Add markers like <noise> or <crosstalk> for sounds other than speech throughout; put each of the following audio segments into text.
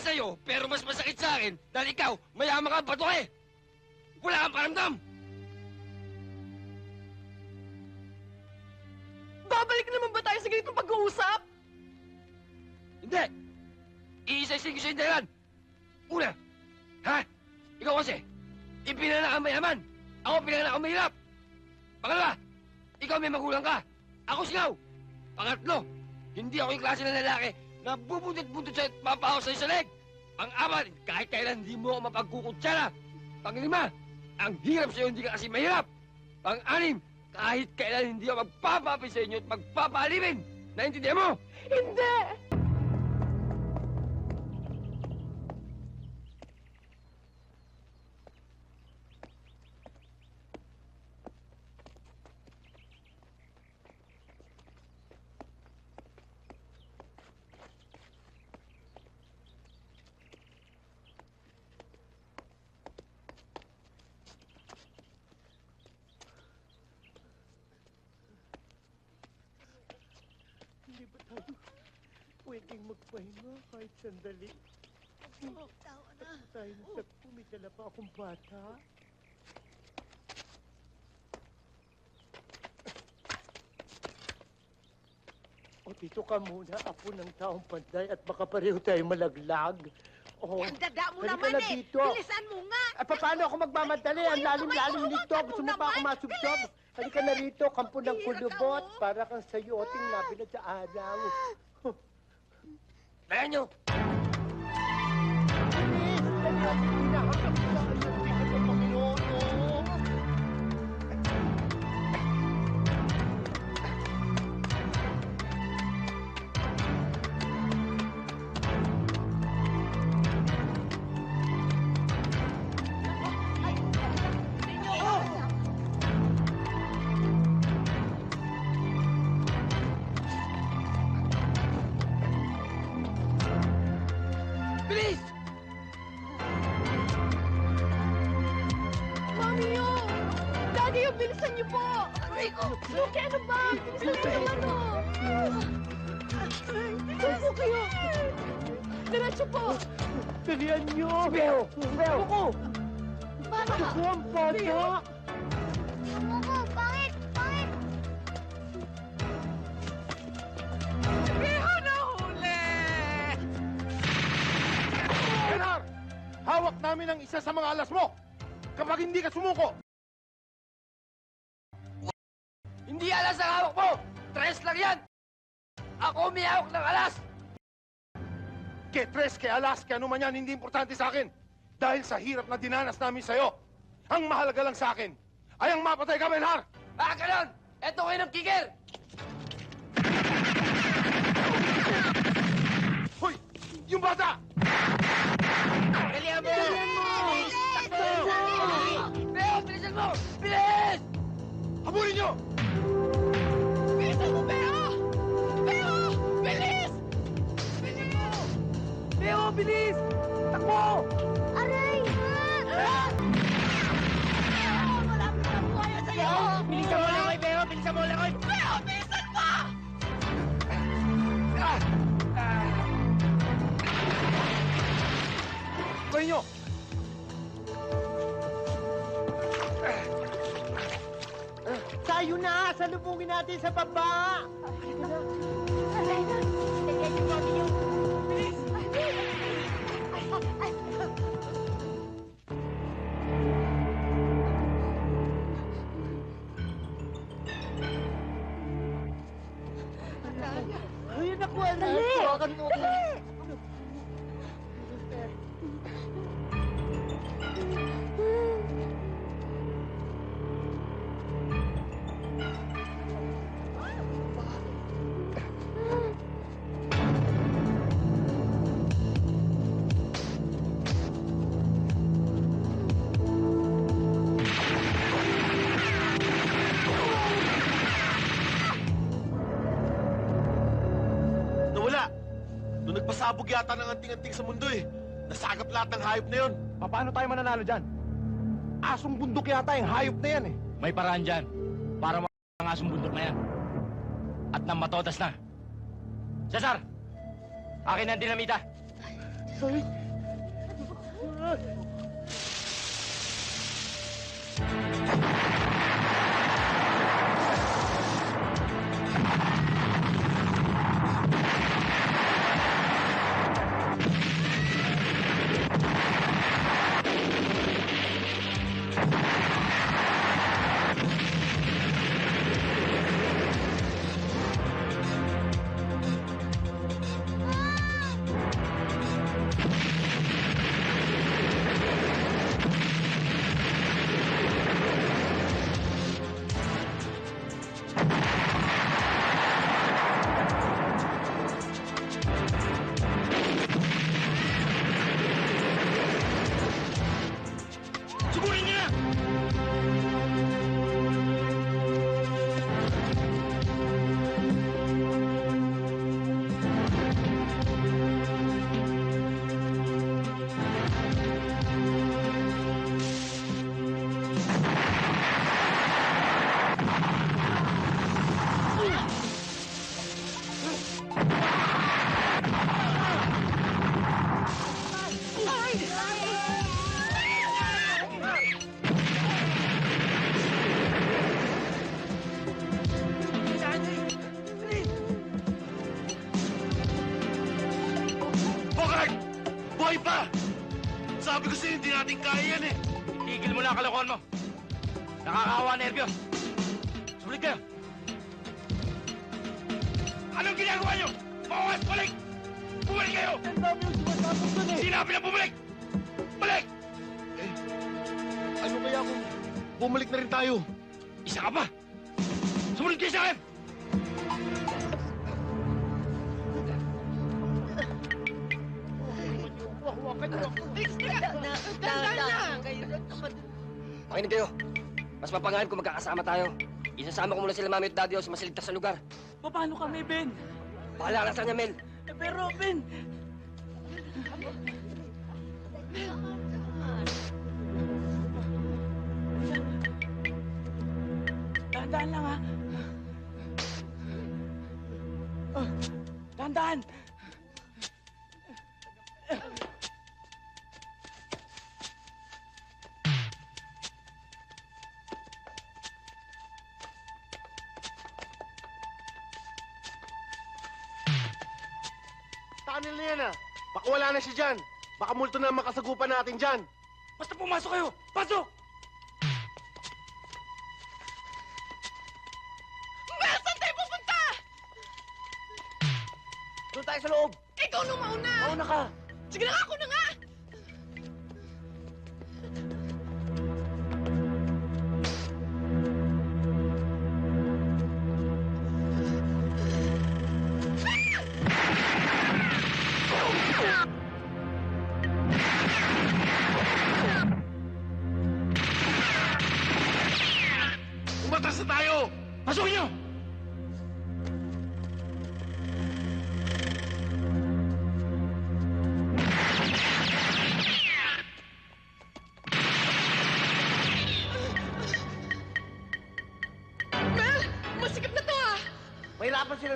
sa'yo, pero mas masakit sa akin dahil ikaw, mayaman ka bato eh! Wala kang paramdam! Babalik naman ba tayo sa ganitong pag-uusap? Hindi! Iisa-ising ko sa'yo dahilan! Una, ha? Ikaw kasi, ipinanak ang mayaman! Ako pinanak ang mahirap! Pangalawa, ikaw may magulang ka! Ako singaw! Pangatlo, hindi ako yung klase ng lalaki na bubuntot-buntot sa'yo at mapahaw sa'yo sa leg! Pang-apat, kahit kailan hindi mo ako mapagkukutsara! Pang-lima, ang hirap sa'yo hindi ka kasi mahirap! Pang-anim, kahit kailan hindi ako magpapapi sa inyo at magpapaalipin! Naintindihan mo? Hindi ba tayo pwedeng magpahinga kahit sandali? Tawa na. Ba't tayo nasagpo? May dala pa akong bata. O dito ka muna, apo ng taong panday at baka pareho tayo malaglag. O, Ang dada mo naman na eh. dito. Bilisan mo nga. At paano ako magmamadali? Ang lalim-lalim nito. Gusto mo pa ako masubsob? Halika na rito, kampo ng kulubot. oh. Para kang sayoting nabilad sa araw. Bayan nyo! Dalian nyo! Beo! Beo! Ako! Paano ka? Ako ang bata! Amo ko, pangit, pangit. Beho na huli! Bernard! Hawak namin ang isa sa mga alas mo! Kapag hindi ka sumuko, Hindi alas ang hawak mo! Tres lang yan! Ako may hawak ng alas! Ke tres, ke alas, ke ano man yan, hindi importante sa akin. Dahil sa hirap na dinanas namin sa'yo, ang mahalaga lang sa akin ay ang mapatay ka, Bernard! Ah, ganon! Eto kayo ng kikir! Hoy! Yung bata! Dalihan mo! Takbo! Beo, bilisan mo! Bilis! Habulin nyo! Bilis! Takbo! Aray! Ah! Malapit na buhaya sa'yo! Bilisan mo lang kay Beo! Bilisan mo lang kay... Beho, bilisan mo! Ah! Ah! Gawin nyo! Tayo na! Salubungin natin sa baba! Aray Ayun ako, anak! Dali! Hawakan mo ako. Nung nagpasabog yata ng anting-anting sa mundo eh. Nasagap lahat ng hayop na yun. Paano tayo mananalo dyan? Asong bundok yata yung hayop na yan eh. May paraan dyan para ang asong bundok na yan. At nang matodas na. Cesar! Akin ang dinamita. Ay. Ay. Natin kaya yan eh. Tigil mo na ang kalokohan mo. Nakakawa ang nervyo. Sulit kayo. Anong ginagawa niyo? Bawas, balik! Bumalik kayo! Ang dami yung sumasabog dun eh. Sinabi na bumalik! Balik! Ano kaya kung bumalik na rin tayo? Isa ka pa! Sumunod kayo sa akin! Makinig kayo. Mas mapangalan kung magkakasama tayo. Isasama ko muna sila mami at daddy sa masiligtas na lugar. Paano kami, Ben? Bahala ka sa kanya, Mel. Eh, pero, Ben... Dahan-dahan lang, ha? Ah, Dahan-dahan! Na siya dyan. Baka multo na makasagupan natin dyan. Basta pumasok kayo! Pasok!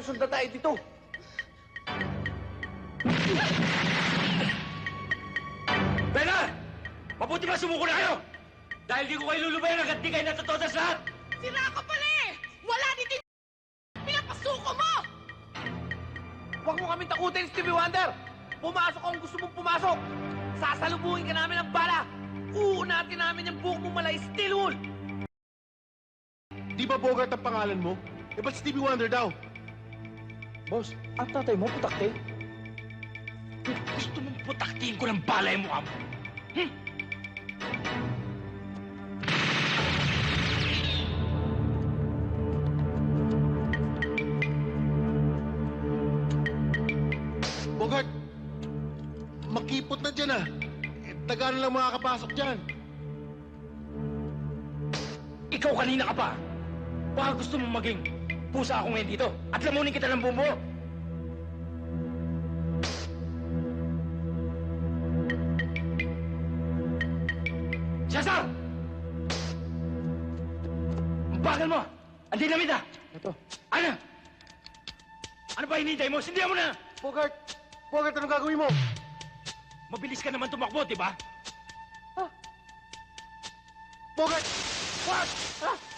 Silang sundan tayo dito. Bella! Mabuti ba sumuko na kayo? Dahil di ko kayo lulubayan hanggat di kayo natatodas lahat! Sira ka pala eh. Wala dito yung pinapasuko mo. Huwag mo kami takutin, Stevie Wonder! Pumasok kung gusto mong pumasok! Sasalubungin ka namin ng bala! Uunatin namin yung buhok mong malay steel wool! Di ba Bogart ang pangalan mo? Eh ba't Stevie Wonder daw? Boss, ang tatay mo putakte. Gusto mong putaktiin ko ng bala yung mukha mo? Bogart! Makipot na dyan ah. Eh, taga na lang makakapasok dyan. Ikaw kanina ka pa! Baka gusto mong maging pusa ako ngayon dito at lamunin kita ng bumbo! Cesar! Ang bagal mo! Ang dinamit ah! Ito. Ano? Ano ba hinihintay mo? Sindihan mo na! Bogart! Bogart, anong gagawin mo? Mabilis ka naman tumakbo, di ba? Bogart! What? Ha?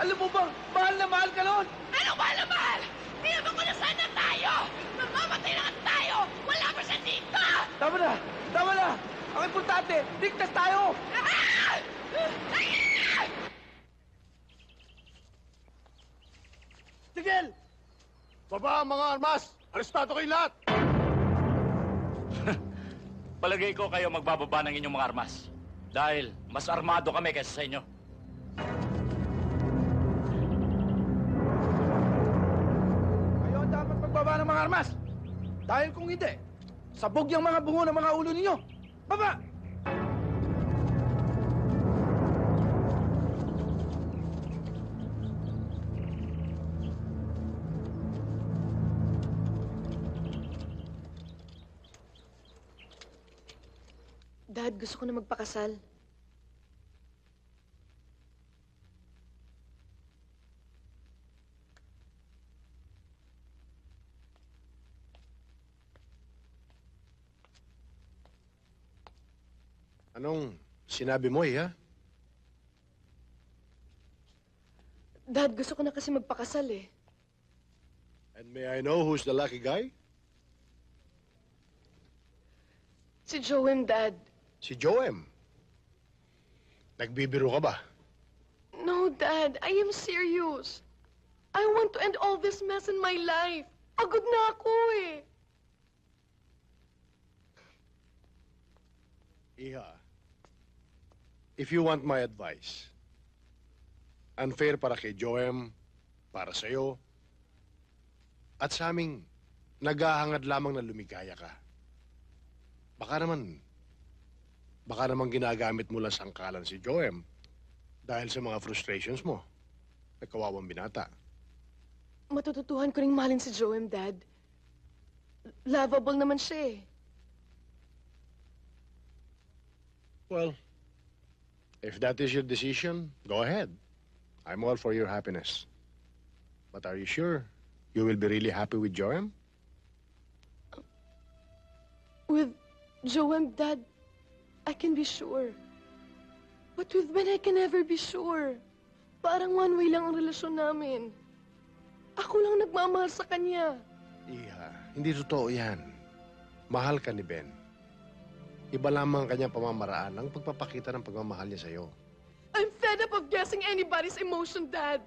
Alam mo bang, mahal na mahal ka noon. Anong mahal na mahal? Kung nasaan na tayo! Mamamatay na tayo! Wala pa siya dito! Tama na, tama na. Ang importante, ligtas tayo. Ah! Tigil! Baba ang mga armas! Arestado kayo lahat! <laughs> Palagay ko kayo magbababa ng inyong mga armas. Dahil mas armado kami kaysa sa inyo. Ng armas. Dahil kung hindi, sabog yung mga bungo ng mga ulo ninyo. Baba! Dad, gusto ko na magpakasal. Anong sinabi mo, eh, ha? Dad, gusto ko na kasi magpakasal eh. And may I know who's the lucky guy? Si Joem, Dad. Si Joem. Nagbibiro ka ba? No, Dad. I am serious. I want to end all this mess in my life. Pagod na ako eh. Iha, if you want my advice, unfair para kay Joem, para sa'yo, at sa aming naghahangad lamang na lumigaya ka. Baka naman, baka naman ginagamit mo lang sangkalan si Joem dahil sa mga frustrations mo. Nagkawawang binata. Matututuhan ko ring mahalin si Joem, Dad. Lovable naman siya eh. Well, if that is your decision, go ahead. I'm all for your happiness. But are you sure you will be really happy with Joram? With Joem, Dad, I can be sure. But with Ben, I can never be sure. Parang one way lang ang relasyon namin. Ako lang nagmamahal sa kanya. Iha, hindi totoo yan. Mahal ka ni Ben. Iba lamang ang kanyang pamamaraan ang pagpapakita ng pagmamahal niya sa'yo. I'm fed up of guessing anybody's emotion, Dad.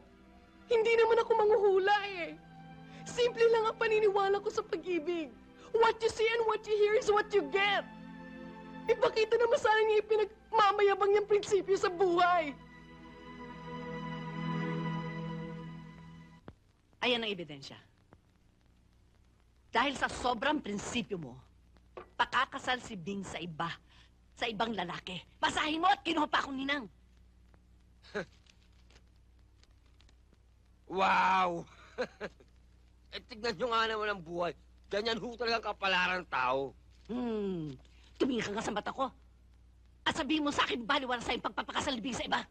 Hindi naman ako manghuhula eh. Simple lang ang paniniwala ko sa pag-ibig. What you see and what you hear is what you get. Ipakita naman sana niya yung pinagmamayabang niyang prinsipyo sa buhay. Ayan ang ebidensya. Dahil sa sobrang prinsipyo mo, pakakasal si Bing sa iba, sa ibang lalaki. Basahin mo at kinuha pa akong ninang. <laughs> Wow! <laughs> eh, tignan nyo nga naman ang buhay. Ganyan ho talagang kapalaran tao. Hmm, tumingin ka nga sa mata ko. At sabihin mo sa akin, baliwala sa yung pagpapakasal ni Bing sa iba.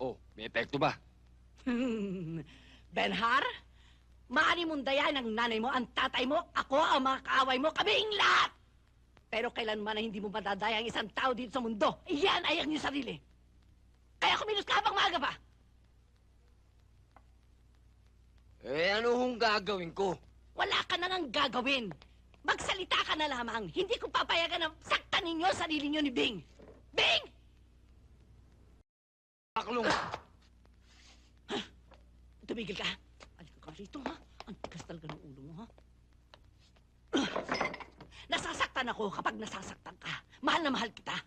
Oh, may epekto ba? <laughs> Benhar, maaari mong dayan ang nanay mo, ang tatay mo, ako, ang mga kaaway mo, kaming lahat! Pero kailanman na hindi mo madadaya ang isang tao dito sa mundo, iyan ay ang iyong sarili. Kaya kumilos ka habang maaga pa. Eh, ano hong gagawin ko? Wala ka na nang gagawin. Magsalita ka na lamang. Hindi ko papayagan na saktan ninyo ang sarili nyo ni Bing. Bing! Paklong. Tumigil ka. Rito, ha? Ang tigas talaga ng ulo mo, ha? <clears throat> Nasasaktan ako kapag nasasaktan ka. Mahal na mahal kita.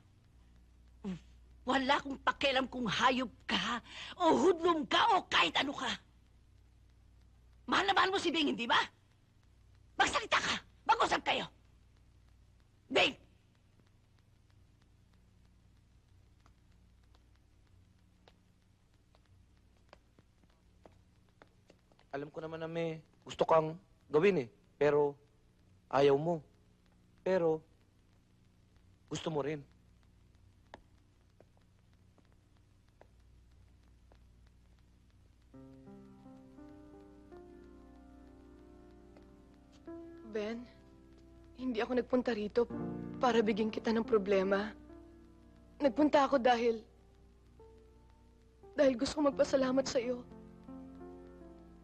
Wala kong pakialam kung hayop ka, o hudlom ka, o kahit ano ka. Mahal na mahal mo si Bing, hindi ba? Magsalita ka! Mag-usap kayo! Bing! Alam ko naman na may gusto kang gawin eh. Pero ayaw mo. Pero gusto mo rin. Ben, hindi ako nagpunta rito para bigyan kita ng problema. Nagpunta ako dahil... Dahil gusto ko magpasalamat sa iyo.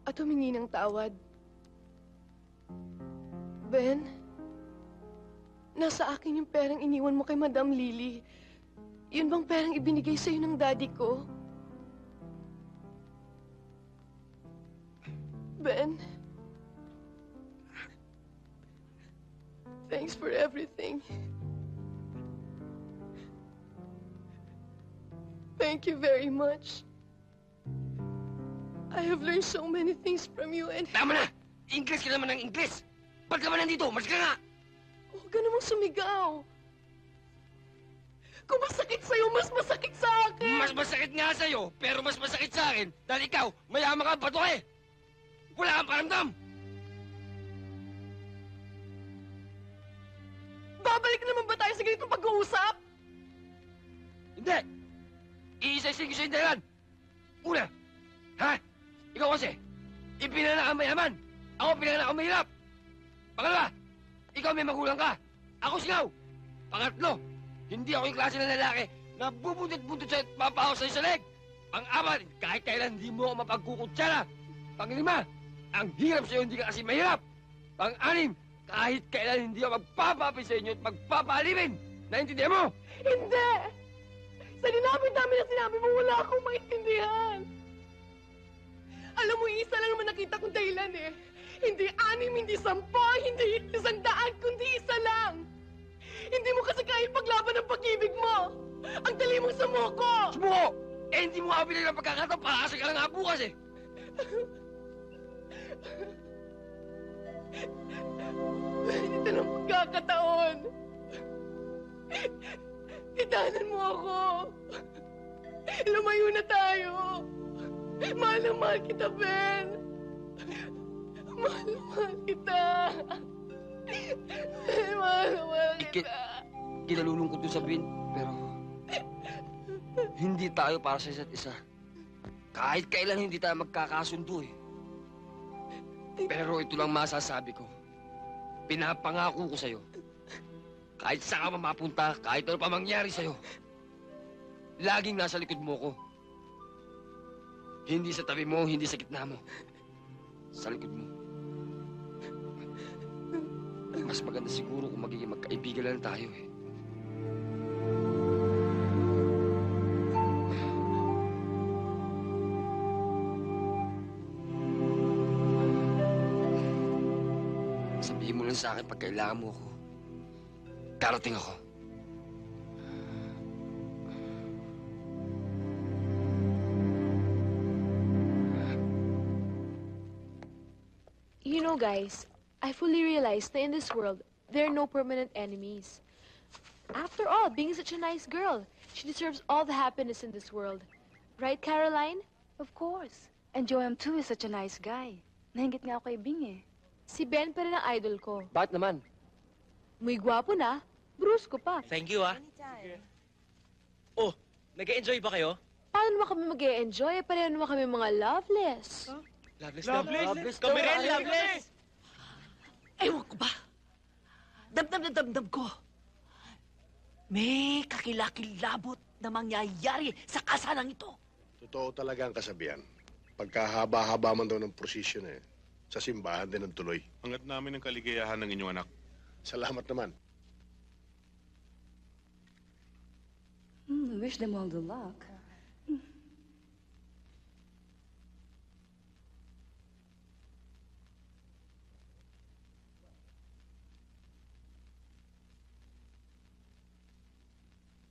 At humingi ng tawad. Ben, nasa akin yung perang iniwan mo kay Madam Lily. Yun bang perang ibinigay sa iyo ng daddy ko? Ben, Thanks for everything. Thank you very much. I have learned so many things from you and Tama na! Ingles ka naman ng Ingles! Ba't ka ba nandito? Mas ka nga! huwag ka namang sumigaw. Kung masakit sa'yo, mas masakit sa akin. Mas masakit nga sa'yo, pero mas masakit sa akin dahil ikaw, mayaman ka bato eh! Wala kang paramdam! Babalik naman ba tayo sa ganitong pag-uusap? Hindi! Iisa-ising ko sa'yo dahilan! Una, ha? Ikaw kasi, ipinanak ang mayaman! Ako pinanak ang mahirap! Pangalawa, ikaw may magulang ka! Ako singaw! Pangatlo, hindi ako yung klase ng lalaki na bubuntot-buntot at papahaw sa leg! Pang-apat, kahit kailan hindi mo ako mapagkukutsara! Panglima, ang hirap sa'yo hindi ka kasi mahirap! Pang-anim, kahit kailan hindi ako magpapapi sa inyo at magpapalimin! Naintindihan mo? Hindi! Sa dinami-dami na sinabi mo, wala akong maintindihan. Alam mo, isa lang naman nakita kong dahilan eh. Hindi anim, hindi sampo, hindi isang daan, kundi isa lang. Hindi mo kasi kaya paglaban ng pag-ibig mo. Ang dali mong sumuko. Sumuko! Eh, hindi mo binigyan ng pagkakataon, pakasa ka lang nga bukas eh! Ito ng pagkakataon. Itanan mo ako. Lumayo na tayo. Mahal na mahal kita, Ben. Mahal na mahal kita. Mahal na mahal kita. Kinalulungkot ko sabihin, pero... Hindi tayo para sa isa't isa. Kahit kailan hindi tayo magkakasundo eh. Pero ito lang masasabi ko. Pinapangako ko sa'yo. Kahit saan ka mapunta, kahit ano pa mangyari sa'yo. Laging nasa likod mo ko. Hindi sa tabi mo, hindi sa gitna mo. Sa likod mo. Mas maganda siguro kung magiging magkaibigan lang tayo eh. Sabihin mo lang sa akin pag kailangan mo ako. Darating ako. Guys, I fully realize that in this world, there are no permanent enemies. After all, being such a nice girl, she deserves all the happiness in this world. Right, Caroline? Of course. And Joam too is such a nice guy. Nahingit nga ako kay Bing eh. Si Ben pa rin ang idol ko. Bakit naman? Muy gwapo na, bruce ko pa. Thank you, ah. Oh, nag-enjoy ba kayo? Paano naman kami mag enjoy Pareho naman kami mga loveless. Loveless, Loveless! Kami rin, loveless! Ewan ko ba? Damdam na damdam ko. May kakilakilabot na mangyayari sa kasalang ito. Totoo talaga ang kasabihan. Pagkahaba-haba man daw ng prosesyon eh, sa simbahan din ang tuloy. Angat namin ang kaligayahan ng inyong anak. Salamat naman. Hmm, wish them all the luck.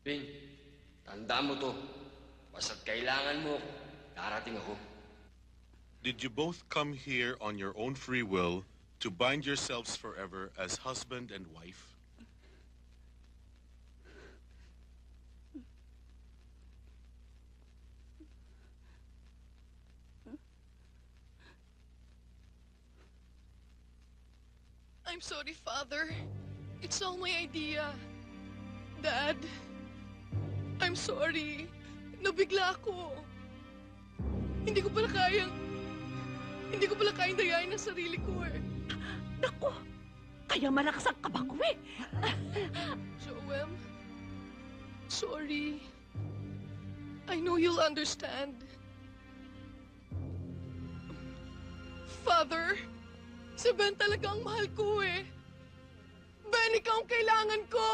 Ping, tanda mo to. Basta't kailangan mo, darating ako. Did you both come here on your own free will to bind yourselves forever as husband and wife? I'm sorry, Father. It's all my idea. Dad, I'm sorry. Nabigla ako. Hindi ko pala kayang... Hindi ko pala kayang dayain ang sarili ko eh. Naku! Kaya malakas ang kabang ko eh! Joem, sorry. I know you'll understand. Father, si Ben talaga ang mahal ko eh. Ben, ikaw ang kailangan ko.